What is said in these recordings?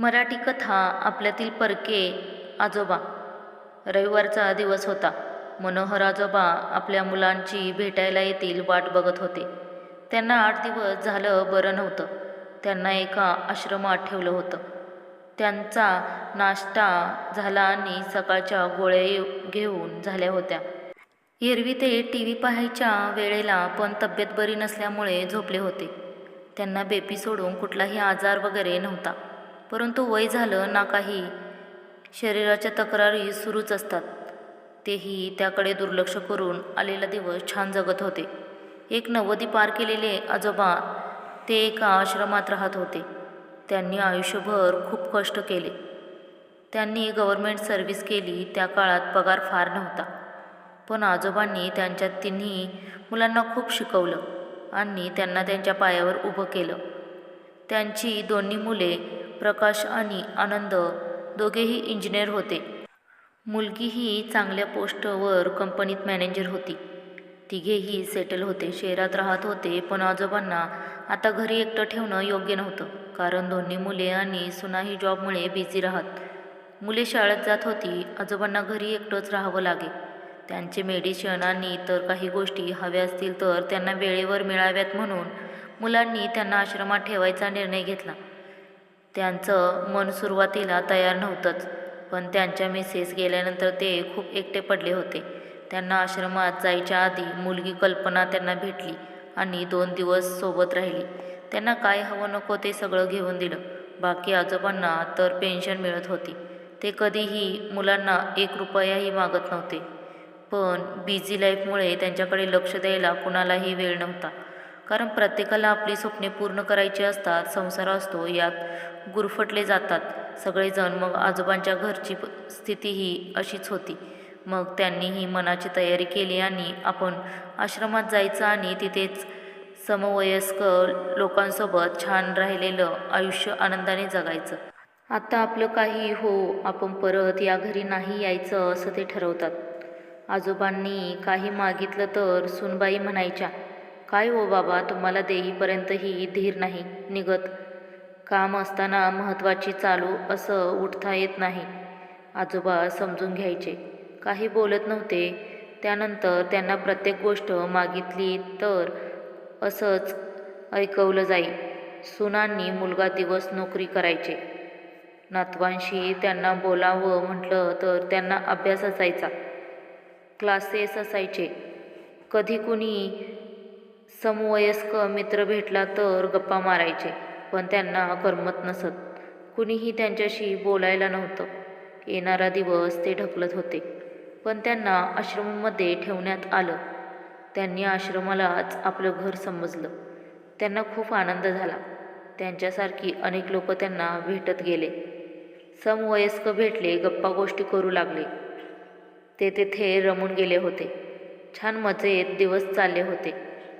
मराठी कथा आपल्यातील परके आजोबा. रविवारचा दिवस होता. मनोहर आजोबा आपल्या मुलांची भेटायला येतील वाट बघत होते. त्यांना आठ दिवस झालं बरं नव्हतं. त्यांना एका आश्रमात ठेवलं होतं. त्यांचा नाश्ता झाला आणि सकाळच्या गोळ्या घेऊन झाल्या होत्या. एरवी ते टी व्ही पाहायच्या वेळेला पण तब्येत बरी नसल्यामुळे झोपले होते. त्यांना बेपी सोडून कुठलाही आजार वगैरे नव्हता. परंतु वय झालं ना काही शरीराच्या तक्रारी सुरूच असतात. तेही त्याकडे दुर्लक्ष करून आलेला दिवस छान जगत होते. एक नव्वदी पार केलेले आजोबा ते एका आश्रमात राहत होते. त्यांनी आयुष्यभर खूप कष्ट केले. त्यांनी गव्हर्मेंट सर्व्हिस केली त्या काळात पगार फार नव्हता. पण आजोबांनी त्यांच्या तिन्ही मुलांना खूप शिकवलं आणि त्यांना त्यांच्या पायावर उभं केलं. त्यांची दोन्ही मुले प्रकाश आणि आनंद दोघेही इंजिनियर होते. मुलगीही चांगल्या पोस्टवर कंपनीत मॅनेजर होती. तिघेही सेटल होते शहरात राहत होते पण आजोबांना आता घरी एकटं ठेवणं योग्य नव्हतं. कारण दोन्ही मुले आणि सुनाही जॉबमुळे बिझी राहत. मुले शाळेत जात होती आजोबांना घरी एकटंच राहावं लागे. त्यांचे मेडिशन आणि इतर काही गोष्टी हव्या असतील तर त्यांना वेळेवर मिळाव्यात म्हणून मुलांनी त्यांना आश्रमात ठेवायचा निर्णय घेतला. त्यांचं मन सुरुवातीला तयार नव्हतंच पण त्यांच्या मिसेस गेल्यानंतर ते खूप एकटे पडले होते. त्यांना आश्रमात जायच्या आधी मुलगी कल्पना त्यांना भेटली आणि दोन दिवस सोबत राहिली. त्यांना काय हवं नको ते सगळं घेऊन दिलं. बाकी आजोबांना तर पेन्शन मिळत होती. ते कधीही मुलांना एक रुपयाही मागत नव्हते. पण बिझी लाईफमुळे त्यांच्याकडे लक्ष द्यायला कुणालाही वेळ नव्हता. कारण प्रत्येकाला आपली स्वप्ने पूर्ण करायची असतात संसार असतो यात गुरफटले जातात. सगळेजण मग आजोबांच्या घरची स्थितीही अशीच होती. मग त्यांनीही मनाची तयारी केली आणि आपण आश्रमात जायचं आणि तिथेच समवयस्क लोकांसोबत छान राहिलेलं आयुष्य आनंदाने जगायचं. आता आपलं काही हो आपण परत या घरी नाही यायचं असं ते ठरवतात. आजोबांनी काही मागितलं तर सुनबाई म्हणायच्या काय हो बाबा तुम्हाला देईपर्यंतही धीर नाही निघत. काम असताना महत्त्वाची चालू असं उठता येत नाही. आजोबा समजून घ्यायचे. काही बोलत नव्हते. त्यानंतर त्यांना प्रत्येक गोष्ट मागितली तर असंच ऐकवलं जाई. सुनांनी मुलगा दिवस नोकरी करायचे. नातवांशी त्यांना बोलावं म्हटलं तर त्यांना अभ्यास असायचा. क्लासेस असायचे. कधी कुणी समवयस्क मित्र भेटला तर गप्पा मारायचे. पण त्यांना करमत नसत. कुणीही त्यांच्याशी बोलायला नव्हतं. येणारा दिवस ते ढकलत होते. पण त्यांना आश्रमामध्ये ठेवण्यात आलं. त्यांनी आश्रमालाच आपलं घर समजलं. त्यांना खूप आनंद झाला. त्यांच्यासारखी अनेक लोक त्यांना भेटत गेले. समवयस्क भेटले गप्पा गोष्टी करू लागले. ते तेथे रमून गेले होते. छान मजेत दिवस चालले होते.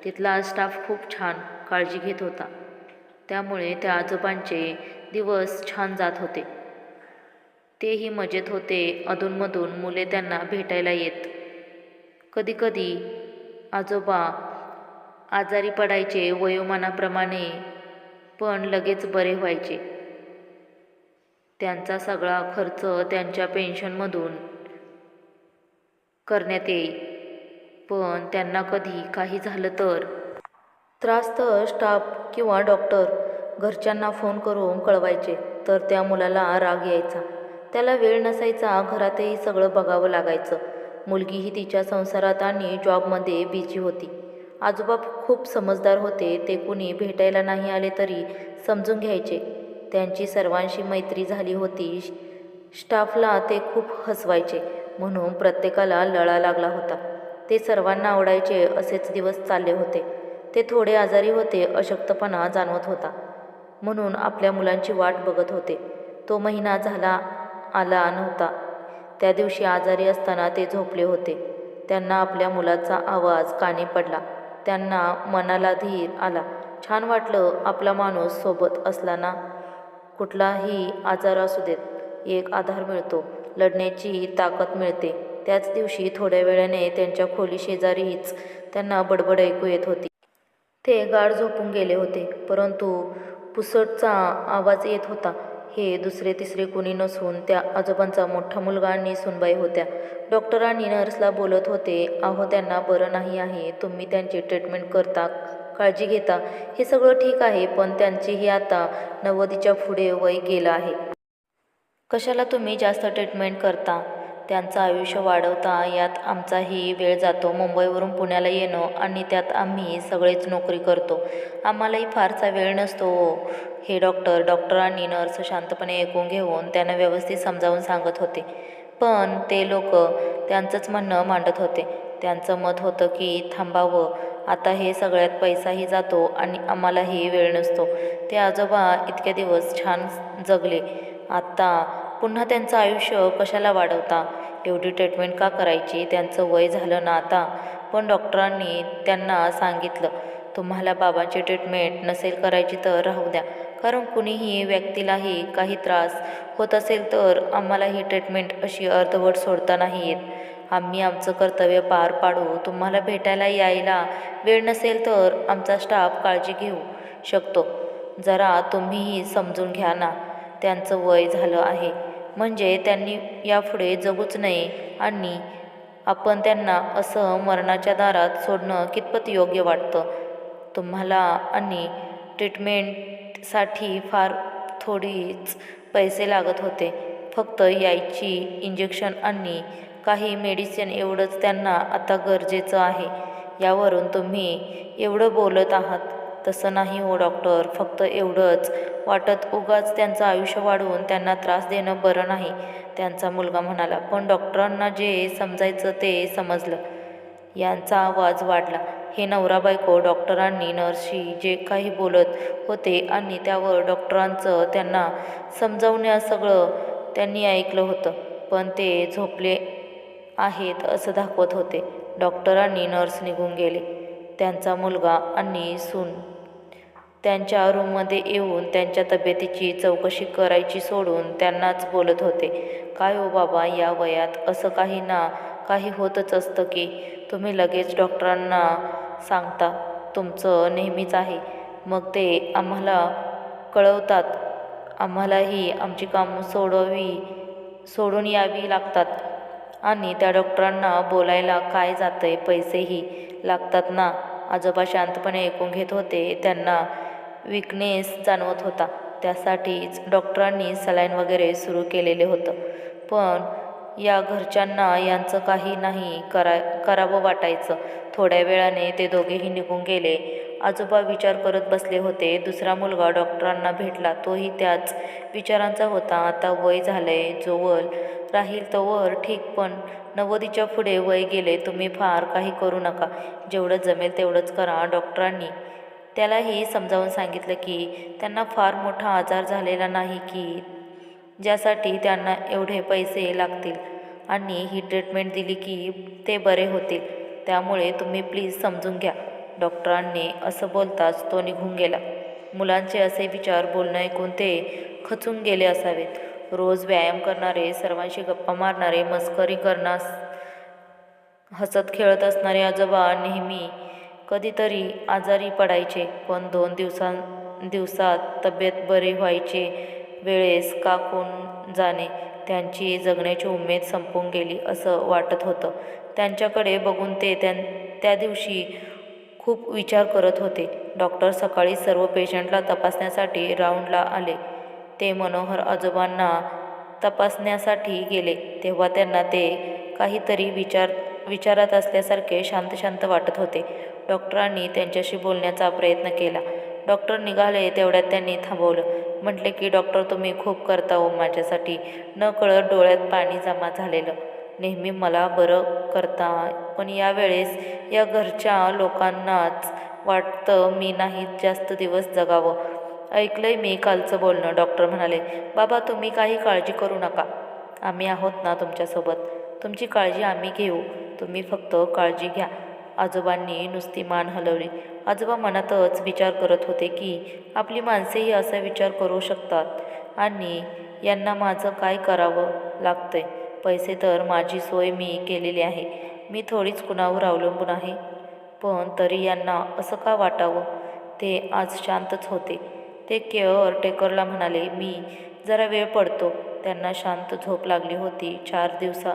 तिथला स्टाफ खूप छान काळजी घेत होता. त्यामुळे त्या आजोबांचे दिवस छान जात होते. तेही मजेत होते अधूनमधून मुले त्यांना भेटायला येत. कधीकधी आजोबा आजारी पडायचे वयोमानाप्रमाणे पण लगेच बरे व्हायचे. त्यांचा सगळा खर्च त्यांच्या पेन्शनमधून करण्यात येई पण त्यांना कधी काही झालं तर त्रास तर स्टाफ किंवा डॉक्टर घरच्यांना फोन करून कळवायचे तर त्या मुलाला राग यायचा. त्याला वेळ नसायचा घरातही सगळं बघावं लागायचं. मुलगीही तिच्या संसारात आणि जॉबमध्ये बिझी होती. आजोबा खूप समजदार होते ते कुणी भेटायला नाही आले तरी समजून घ्यायचे. त्यांची सर्वांशी मैत्री झाली होती. स्टाफला ते खूप हसवायचे म्हणून प्रत्येकाला लळा लागला होता. ते सर्वांना आवडायचे असेच दिवस चालले होते. ते थोडे आजारी होते अशक्तपणा जाणवत होता. म्हणून आपल्या मुलांची वाट बघत होते. तो महिना झाला आला नव्हता. त्या दिवशी आजारी असताना ते झोपले होते. त्यांना आपल्या मुलाचा आवाज कानी पडला. त्यांना मनाला धीर आला. छान वाटलं आपला माणूस सोबत असला ना? कुठलाही आजार असू देत. एक आधार मिळतो. लढण्याची ताकद मिळते. त्याच दिवशी थोड्या वेळाने त्यांच्या खोली शेजारीच त्यांना बडबड ऐकू येत होती. ते गाढ झोपून गेले होते परंतु पुसटचा आवाज येत होता. हे दुसरे तिसरे कुणी नसून त्या आजोबांचा मोठा मुलगा आणि सुनबाई होत्या. डॉक्टरांनी नर्सला बोलत होते अहो त्यांना बरं नाही आहे तुम्ही त्यांची ट्रीटमेंट करता काळजी घेता हे सगळं ठीक आहे पण त्यांचीही आता नव्वदीच्या पुढे वय गेलं आहे. कशाला तुम्ही जास्त ट्रीटमेंट करता? त्यांचं आयुष्य वाढवता यात आमचाही वेळ जातो. मुंबईवरून पुण्याला येणं आणि त्यात आम्ही सगळेच नोकरी करतो. आम्हालाही फारसा वेळ नसतो हो. हे. डॉक्टर डॉक्टरांनी नर्स शांतपणे ऐकून घेऊन त्यांना व्यवस्थित समजावून सांगत होते. पण ते लोक त्यांचंच म्हणणं मांडत होते. त्यांचं मत होतं की थांबावं. आता हे सगळ्यात पैसाही जातो आणि आम्हालाही वेळ नसतो. ते आजोबा इतके दिवस छान जगले. आत्ता पुन्हा त्यांचं आयुष्य कशाला वाढवता? एवढी ट्रीटमेंट का करायची? त्यांचं वय झालं ना आता. पण डॉक्टरांनी त्यांना सांगितलं तुम्हाला बाबांची ट्रीटमेंट नसेल करायची तर राहू द्या. कारण कुणीही व्यक्तीलाही काही त्रास होत असेल तर आम्हाला ही ट्रीटमेंट अशी अर्धवट सोडता नाही येत. आम्ही आमचं कर्तव्य पार पाडू. तुम्हाला भेटायला यायला वेळ नसेल तर आमचा स्टाफ काळजी घेऊ शकतो. जरा तुम्हीही समजून घ्या ना. त्यांचं वय झालं आहे. म्हणजे त्यांनी यापुढे जगूच नये आणि आपण त्यांना असं मरणाच्या दारात सोडणं कितपत योग्य वाटतं? तुम्हाला आणि ट्रीटमेंटसाठी फार थोडीच पैसे लागत होते. फक्त यायची इंजेक्शन आणि काही मेडिसिन एवढंच त्यांना आता गरजेचं आहे. यावरून तुम्ही एवढं बोलत आहात. तसं नाही हो डॉक्टर. फक्त एवढंच. वाटत उगाच त्यांचं आयुष्य वाढवून त्यांना त्रास देणं बरं नाही त्यांचा मुलगा म्हणाला. पण डॉक्टरांना जे समजायचं ते समजलं. यांचा आवाज वाढला. हे नवरा बायको डॉक्टरांनी नर्सशी जे काही बोलत होते आणि त्यावर डॉक्टरांचं त्यांना समजावण्या सगळं त्यांनी ऐकलं होतं. पण ते झोपले आहेत असं दाखवत होते. डॉक्टरांनी नर्स निघून गेले. त्यांचा मुलगा आणि सून. त्यांच्या रूममध्ये येऊन त्यांच्या तब्येतीची चौकशी करायची सोडून त्यांनाच बोलत होते. काय हो बाबा या वयात असं काही ना काही होतच असतं की तुम्ही लगेच डॉक्टरांना सांगता. तुमचं नेहमीच आहे. मग ते आम्हाला कळवतात. आम्हालाही आमची कामं सोडवी सोडून यावी लागतात. आणि त्या डॉक्टरांना बोलायला काय जातंय? पैसेही लागतात ना? आजोबा शांतपणे ऐकून घेत होते. त्यांना विकनेस जाणवत होता. त्यासाठीच डॉक्टरांनी सलाईन वगैरे सुरू केलेले होतं. पण या घरच्यांना यांचं काही नाही करा करावं वाटायचं. थोड्या वेळाने ते दोघेही निघून गेले. आजोबा विचार करत बसले होते. दुसरा मुलगा डॉक्टरांना भेटला. तोही त्याच विचारांचा होता. आता वय झालंय जोवर राहील तोवर ठीक पण नव्वदीच्या पुढे वय गेले तुम्ही फार काही करू नका. जेवढं जमेल तेवढंच करा डॉक्टरांनी. त्यालाही समजावून सांगितलं की त्यांना फार मोठा आजार झालेला नाही की ज्यासाठी त्यांना एवढे पैसे लागतील. आणि ही ट्रीटमेंट दिली की ते बरे होतील. त्यामुळे तुम्ही प्लीज समजून घ्या. डॉक्टरांनी असं बोलताच तो निघून गेला. मुलांचे असे विचार बोलणं ऐकून ते खचून गेले असावेत. रोज व्यायाम करणारे सर्वांशी गप्पा मारणारे मस्करी करणास हसत खेळत असणारे आजोबा नेहमी कधीतरी आजारी पडायचे. पण दोन दिवसां दिवसात तब्येत बरे व्हायचे वेळेस काकून जाणे त्यांची जगण्याची उमेद संपून गेली असं वाटत होतं. त्यांच्याकडे बघून ते त्यां त्या दिवशी खूप विचार करत होते. डॉक्टर सकाळी सर्व पेशंटला तपासण्यासाठी राऊंडला आले. ते मनोहर आजोबांना तपासण्यासाठी गेले तेव्हा त्यांना ते काहीतरी विचार विचारात असल्यासारखे शांत शांत वाटत होते. डॉक्टरांनी त्यांच्याशी बोलण्याचा प्रयत्न केला. डॉक्टर निघाले तेवढ्यात त्यांनी थांबवलं. म्हटले की डॉक्टर तुम्ही खूप करता हो माझ्यासाठी. न कळत डोळ्यात पाणी जमा झालेलं. नेहमी मला बरं करता. पण यावेळेस या घरच्या लोकांनाच वाटतं मी नाही जास्त दिवस जगावं. ऐकलंय मी कालचं बोलणं. डॉक्टर म्हणाले बाबा तुम्ही काही काळजी करू नका. आम्ही आहोत ना तुमच्यासोबत. तुमची काळजी आम्ही घेऊ. तुम्ही फक्त काळजी घ्या. आजोबांनी नुसती मान हलवली. आजोबा मनातच विचार करत होते की आपली माणसेही असा विचार करू शकतात आणि यांना माझं काय करावं लागतंय? पैसे तर माझी सोय मी केलेली आहे. मी थोडीच कुणावर अवलंबून आहे. पण तरी यांना असं का वाटावं? ते आज शांतच होते. ते केअर टेकरला म्हणाले मी जरा वेळ पडतो. त्यांना शांत झोप लागली होती. चार दिवसा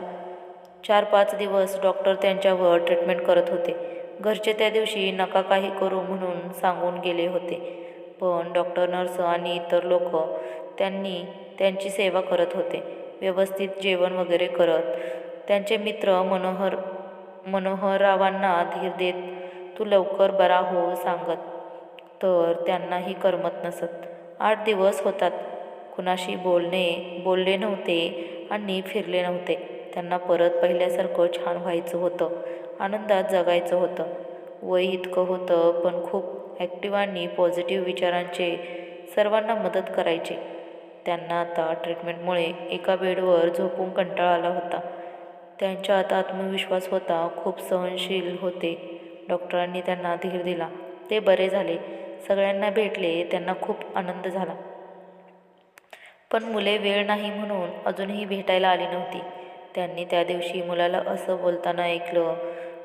चार पाच दिवस डॉक्टर त्यांच्यावर ट्रीटमेंट करत होते. घरचे त्या दिवशी नका काही करू म्हणून सांगून गेले होते. पण डॉक्टर नर्स आणि इतर लोक त्यांनी त्यांची सेवा करत होते. व्यवस्थित जेवण वगैरे करत त्यांचे मित्र मनोहर मनोहररावांना धीर देत तू लवकर बरा हो सांगत तर त्यांनाही करमत नसत. आठ दिवस होतात. कुणाशी बोलणे बोलले नव्हते आणि फिरले नव्हते. त्यांना परत पहिल्यासारखं छान व्हायचं होतं. आनंदात जगायचं होतं. वय इतकं होतं पण खूप ॲक्टिव्ह आणि पॉझिटिव्ह विचारांचे सर्वांना मदत करायचे. त्यांना आता ट्रीटमेंटमुळे एका बेडवर झोपून कंटाळा आला होता. त्यांच्यात आत्मविश्वास होता. खूप सहनशील होते. डॉक्टरांनी त्यांना धीर दिला. ते बरे झाले. सगळ्यांना भेटले त्यांना खूप आनंद झाला. पण मुले वेळ नाही म्हणून अजूनही भेटायला आली नव्हती. त्यांनी त्या दिवशी मुलाला असं बोलताना ऐकलं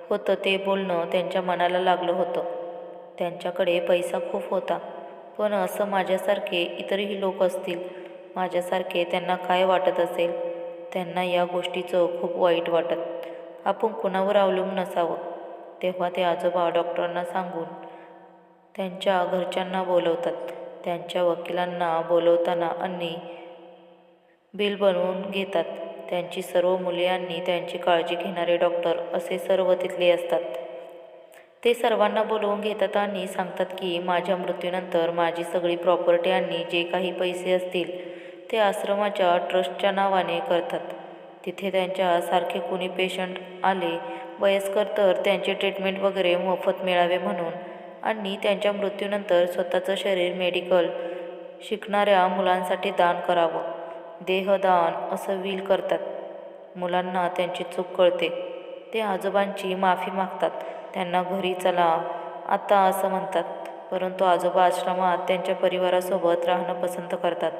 होतं ते बोलणं त्यांच्या मनाला लागलं होतं. त्यांच्याकडे पैसा खूप होता. पण असं माझ्यासारखे इतरही लोक असतील माझ्यासारखे त्यांना काय वाटत असेल? त्यांना या गोष्टीचं खूप वाईट वाटत. आपण कुणावर अवलंबून नसावं. तेव्हा ते आजोबा डॉक्टरांना सांगून त्यांच्या घरच्यांना बोलवतात. त्यांच्या वकिलांना बोलवताना आणि बिल बनवून घेतात. त्यांची सर्व मुले आणि त्यांची काळजी घेणारे डॉक्टर असे सर्व तिथले असतात. ते सर्वांना बोलवून घेतात. आणि सांगतात की माझ्या मृत्यूनंतर माझी सगळी प्रॉपर्टी आणि जे काही पैसे असतील ते आश्रमाच्या ट्रस्टच्या नावाने करतात. तिथे त्यांच्यासारखे कुणी पेशंट आले वयस्कर तर त्यांचे ट्रीटमेंट वगैरे मोफत मिळावे म्हणून आणि त्यांच्या मृत्यूनंतर स्वतःचं शरीर मेडिकल शिकणाऱ्या मुलांसाठी दान करावं. देहदान असं विल करतात. मुलांना त्यांची चूक कळते. ते आजोबांची माफी मागतात. त्यांना घरी चला आता असं म्हणतात. परंतु आजोबा आश्रमात त्यांच्या परिवारासोबत राहणं पसंत करतात.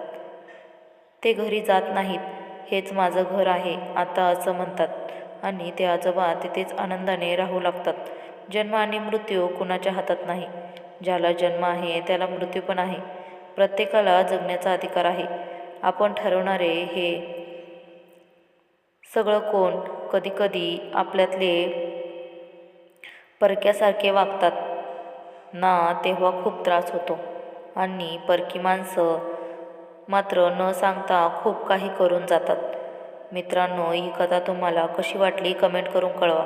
ते घरी जात नाहीत. हेच माझं घर आहे आता असं म्हणतात. आणि ते आजोबा तिथेच आनंदाने राहू लागतात. जन्म आणि मृत्यू कुणाच्या हातात नाही. ज्याला जन्म आहे त्याला मृत्यू पण आहे. प्रत्येकाला जगण्याचा अधिकार आहे. आपण ठरवणारे हे सगळं कोण कधीकधी आपल्यातले परक्यासारखे वागतात. ना तेव्हा खूप त्रास होतो. आणि परकी माणसं मात्र न सांगता खूप काही करून जातात. मित्रांनो ही कथा तुम्हाला कशी वाटली कमेंट करून कळवा.